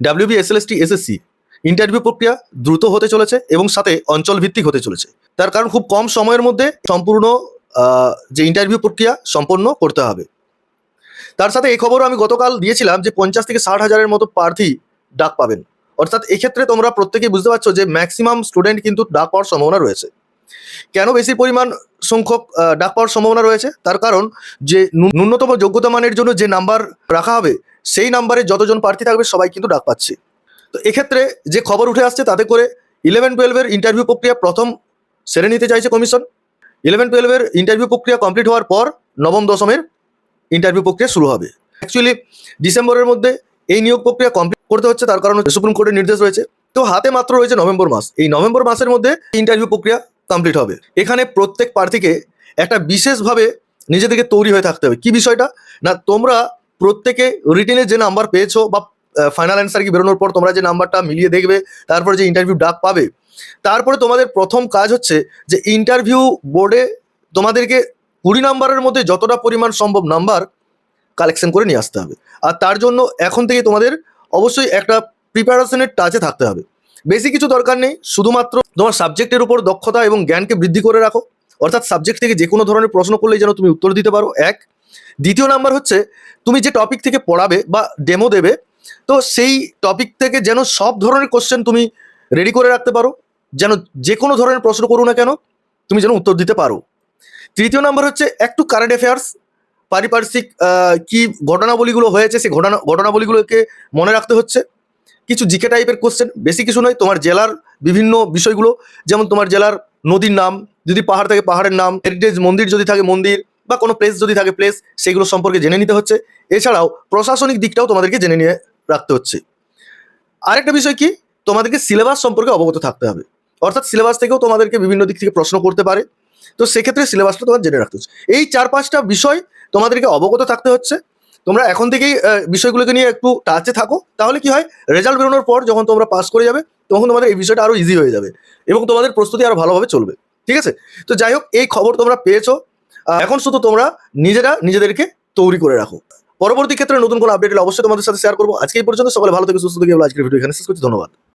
WB SLST SSC interview প্রক্রিয়া দ্রুত হতে চলেছে এবং সাথে অঞ্চল ভিত্তিক হতে চলেছে। তার কারণ খুব কম সময়ের মধ্যে সম্পূর্ণ যে ইন্টারভিউ প্রক্রিয়া সম্পন্ন করতে হবে। তার সাথে এই খবরও আমি গতকাল দিয়েছিলাম যে পঞ্চাশ থেকে ষাট হাজারের মতো প্রার্থী ডাক পাবেন। অর্থাৎ এক্ষেত্রে তোমরা প্রত্যেকেই বুঝতে পারছ যে ম্যাক্সিমাম স্টুডেন্ট কিন্তু ডাক পাওয়ার সম্ভাবনা রয়েছে। কেন বেশি পরিমাণ সংখ্যক ডাক পাওয়ার সম্ভাবনা রয়েছে? তার কারণ যে ন্যূনতম যোগ্যতা মানের জন্য যে নাম্বার রাখা হবে, সেই নাম্বারে যতজন প্রার্থী থাকবে, সবাই কিন্তু ডাক পাচ্ছে। তো এক্ষেত্রে যে খবর উঠে আসছে, তাতে করে ইলেভেন টুয়েলভের ইন্টারভিউ প্রক্রিয়া প্রথম সেরে নিতে চাইছে কমিশন ইলেভেন টুয়েলভের ইন্টারভিউ প্রক্রিয়া কমপ্লিট হওয়ার পর নবম, দশমের ইন্টারভিউ প্রক্রিয়া শুরু হবে। অ্যাকচুয়ালি ডিসেম্বরের মধ্যে এই নিয়োগ প্রক্রিয়া কমপ্লিট করতে হচ্ছে, তার কারণে সুপ্রিম কোর্টের নির্দেশ রয়েছে। তো হাতে মাত্র রয়েছে নভেম্বর মাস। এই নভেম্বর মাসের মধ্যে ইন্টারভিউ প্রক্রিয়া কমপ্লিট হবে। এখানে প্রত্যেক প্রার্থীকে একটা বিশেষভাবে নিজেদেরকে তৈরি হয়ে থাকতে হবে। কি বিষয়টা? না, তোমরা প্রত্যেকে রিটেনে যে নাম্বার পেয়েছ বা ফাইনাল অ্যান্সার কি বেরোনোর পর তোমরা যে নাম্বারটা মিলিয়ে দেখবে, তারপরে যে ইন্টারভিউ ডাক পাবে, তারপরে তোমাদের প্রথম কাজ হচ্ছে যে ইন্টারভিউ বোর্ডে তোমাদেরকে কুড়ি নাম্বারের মধ্যে যতটা পরিমাণ সম্ভব নাম্বার কালেকশন করে নিয়ে আসতে হবে। আর তার জন্য এখন থেকে তোমাদের অবশ্যই একটা প্রিপারেশনের টাচে থাকতে হবে। বেশি কিছু দরকার নেই, শুধুমাত্র তোমার সাবজেক্টের উপর দক্ষতা এবং জ্ঞানকে বৃদ্ধি করে রাখো। অর্থাৎ সাবজেক্ট থেকে যে কোনো ধরনের প্রশ্ন করলেই যেন তুমি উত্তর দিতে পারো। এক। দ্বিতীয় নাম্বার হচ্ছে, তুমি যে টপিক থেকে পড়াবে বা ডেমো দেবে, তো সেই টপিক থেকে যেন সব ধরনের কোশ্চেন তুমি রেডি করে রাখতে পারো। যেন যে কোনো ধরনের প্রশ্ন করো না কেন, তুমি যেন উত্তর দিতে পারো। তৃতীয় নাম্বার হচ্ছে, একটু কারেন্ট অ্যাফেয়ার্স পারিপার্শ্বিক কি ঘটনাবলীগুলো হয়েছে সেই ঘটনা ঘটনাবলীগুলোকে মনে রাখতে হচ্ছে। কিছু জিকে টাইপের কোশ্চেন বেশি কিছু নয়, তোমার জেলার বিভিন্ন বিষয়গুলো, যেমন তোমার জেলার নদীর নাম, যদি পাহাড় থাকে পাহাড়ের নাম হেরিটেজ মন্দির যদি থাকে মন্দির, বা কোনো প্লেস যদি থাকে প্লেস সেগুলো সম্পর্কে জেনে নিতে হচ্ছে। এছাড়াও প্রশাসনিক দিকটাও তোমাদেরকে জেনে নিয়ে রাখতে হচ্ছে। আরেকটা বিষয় কি? তোমাদেরকে সিলেবাস সম্পর্কে অবগত থাকতে হবে। অর্থাৎ সিলেবাস থেকেও তোমাদেরকে বিভিন্ন দিক থেকে প্রশ্ন করতে পারে। তো সেক্ষেত্রে সিলেবাসটা তোমার জেনে রাখতে হচ্ছে। এই চার পাঁচটা বিষয় তোমাদেরকে অবগত থাকতে হচ্ছে। তোমরা এখন থেকেই বিষয়গুলোকে নিয়ে একটু টাচে থাকো, তাহলে কি হয়? রেজাল্ট বেরোনোর পর যখন তোমরা পাস করে যাবে, তখন তোমাদের এই বিষয়টা আরও ইজি হয়ে যাবে এবং তোমাদের প্রস্তুতি আরও ভালোভাবে চলবে, ঠিক আছে? তো যাই হোক, এই খবর তোমরা পেয়েছ। এখন শুধু তোমরা নিজেরা নিজেদেরকে তৈরি করে রাখো। পরবর্তী ক্ষেত্রে নতুন কোনো আপডেট অবশ্যই তোমাদের সাথে শেয়ার করব। আজকে এই পর্যন্ত, সকালে ভালো থেকে সুস্থ থেকে আজকের ভিডিও এখানে শেষ করছি। ধন্যবাদ।